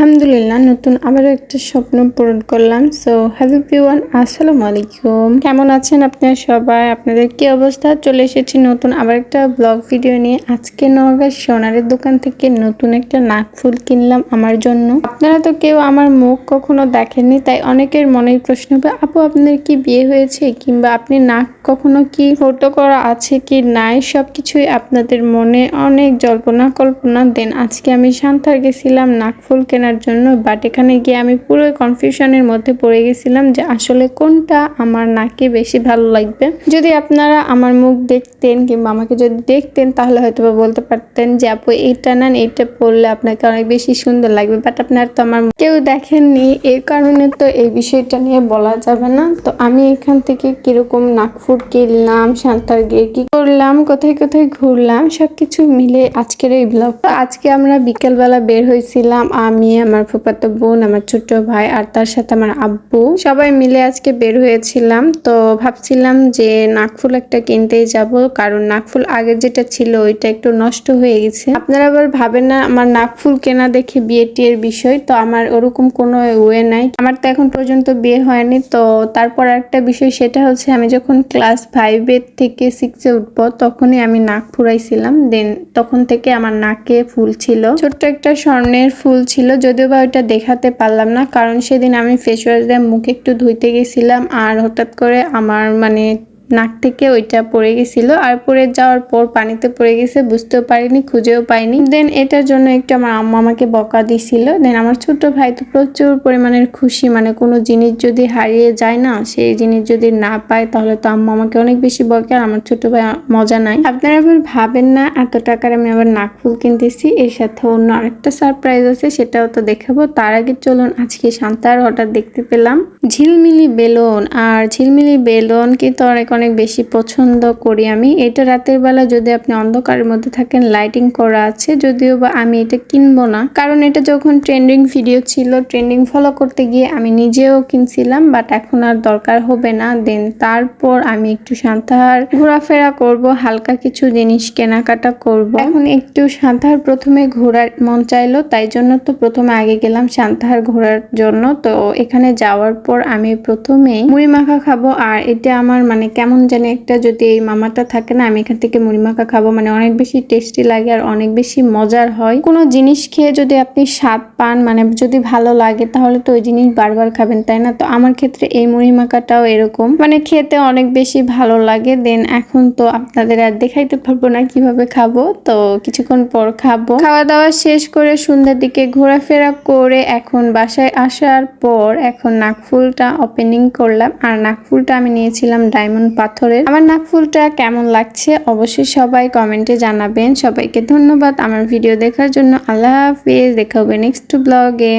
আলহামদুলিল্লাহ, নতুন আবারও একটা স্বপ্ন পূরণ করলাম। সো হ্যালো পিওয়ান আসসালামু আলাইকুম। কেমন আছেন আপনারা সবাই? আপনাদের কি অবস্থা? চলে এসেছি নতুন আবার একটা ব্লগ ভিডিও নিয়ে। আজকে নওগাঁ সোনারের দোকান থেকে নতুন একটা নাক ফুল কিনলাম আমার জন্য। আপনারা তো কেউ আমার মুখ কখনো দেখেননি, তাই অনেকের মনের প্রশ্ন হবে, আপু, আপনার কি বিয়ে হয়েছে? কিংবা, আপনি নাক কখনো কি ফটো করা আছে কি নাই? সবকিছুই আপনাদের মনে অনেক জল্পনা কল্পনা। দেন আজকে আমি শান্তার গেছিলাম নাকফুল কেনার জন্য বাট এখানে গিয়ে আমি পুরো কনফিউশনের মধ্যে পড়ে গেছিলাম যে আসলে কোনটা আমার নাকে বেশি ভালো লাগবে। যদি আপনারা আমার মুখ দেখতেন কিংবা আমাকে যদি দেখতেন, তাহলে হয়তো বা বলতে পারতেন যে, আপু, এইটা নেন, এইটা পরলে আপনাকে অনেক বেশি সুন্দর লাগবে। বাট আপনার তো আমার কেউ দেখেননি, এর কারণে তো এই বিষয়টা নিয়ে বলা যাবে না। তো আমি এখান থেকে কীরকম নাকফুট কিনলাম সাঁতার গিয়ে কি করলাম, কোথায় কোথায় ঘুরলাম, সবকিছু মিলে আজকের এই ব্লগ আজকে আমরা বিকেলবেলা বের হয়েছিলাম, আমি আমার ফুফাতো বোন, আমার ছোট ভাই আর তার সাথে আমার আব্বু। সবাই মিলে আজকে বের হয়েছিলাম, তো ভাবছিলাম যে নাকফুল একটা কিনতেই যাব, কারণ নাকফুল আগের যেটা ছিল ওইটা একটু নষ্ট হয়ে গেছে। আপনারা আবার ভাবেন না, আমার নাকফুল কেনা দেখে বিয়ে টিয়ের বিষয়, তো আমার ওরকম কোনো ওয়ে নাই। আমার তো এখন পর্যন্ত বিয়ে হয়নি, তো তারপর একটা বিষয় সেটা হচ্ছে আমি যখন ক্লাস ফাইভের থেকে সিক্সে উঠবো, তখনই আমি নাক ফুরাইছিলাম দেন তখন থেকে আমার নাকে ফুল ছিল। ছোট্ট একটা স্বর্ণের ফুল ছিল যদিও বা ওইটা দেখাতে পারলাম না, কারণ সেদিন আমি ফেস ওয়াশ দিয়ে মুখ একটু ধুইতে গেছিলাম আর হঠাৎ করে আমার মানে নাক থেকে ওইটা পড়ে গেছিল আর পড়ে যাওয়ার পর পানিতে পড়ে গেছে, বুঝতেও পারিনি, খুঁজেও পাইনি। দেন এটার জন্য একটু আমার আম্মা আমাকে বকা দিছিল। দেন আমার ছোট ভাই তো প্রচুর পরিমাণের খুশি মানে কোনো জিনিস যদি হারিয়ে যায় না, সেই জিনিস যদি না পায়, তাহলে তো আম্মা আমাকে অনেক বেশি বকে আর আমার ছোট ভাই মজা নাই। আপনারা আবার ভাবেন না, এত টাকার আমি আবার নাক ফুল কিনতেছি। এর সাথে অন্য আরেকটা সারপ্রাইজ আছে, সেটাও তো দেখাবো। তার আগে চলুন, আজকে শান্তার হঠাৎ দেখতে পেলাম। ঝিলমিলি বেলুন, আর ঝিলমিলি বেলুন কিন্তু অনেক অনেক বেশি পছন্দ করি আমি। এটা রাতের বেলা যদি আপনি অন্ধকারের মধ্যে থাকেন লাইটিং করা আছে, যদিও বা আমি এটা কিনবো না। কারণ এটা যখন ট্রেন্ডিং ভিডিও ছিল ট্রেন্ডিং ফলো করতে গিয়ে আমি নিজেও কিনছিলাম বাট এখন আর দরকার হবে না। দেন তারপর আমি একটু সাঁতার ঘোরাফেরা করব, হালকা কিছু জিনিস কেনাকাটা করব। এখন একটু সাঁতার প্রথমে ঘোরার মন চাইলো, তাই জন্য তো প্রথমে আগে গেলাম সাঁতার ঘোরার জন্য। তো এখানে যাওয়ার পর আমি প্রথমেই মুড়ি মাখা খাব, আর এটা আমার মানে কেমন জানি একটা যদি এই মামাটা থাকে না, আমি এখান থেকে মুড়ি মাখা খাব মানে অনেক বেশি টেস্টি লাগে আর অনেক বেশি মজার হয়। কোনো জিনিস খেয়ে যদি আপনি স্বাদ পান মানে যদি ভালো লাগে, তাহলে তো ওই জিনিস বারবার খাবেন, তাই না? তো আমার ক্ষেত্রে এই মুড়ি মাখাটাও এরকম। মানে খেতে অনেক বেশি ভালো লাগে দেন এখন তো আপনাদের আর দেখাইতে পারব না কীভাবে খাব, তো কিছুক্ষণ পর খাব। খাওয়া দাওয়া শেষ করে সন্ধ্যার দিকে ঘোরাফেরা করে এখন বাসায় আসার পর এখন নাকফুলটা ওপেনিং করলাম, আর নাকফুলটা আমি নিয়েছিলাম ডায়মন্ড পাথরের। আমার নাকফুলটা কেমন লাগছে অবশ্যই সবাই কমেন্টে জানাবেন। সবাইকে ধন্যবাদ আমার ভিডিও দেখার জন্য। আল্লাহ হাফিজ, দেখা হবে নেক্সট ব্লগে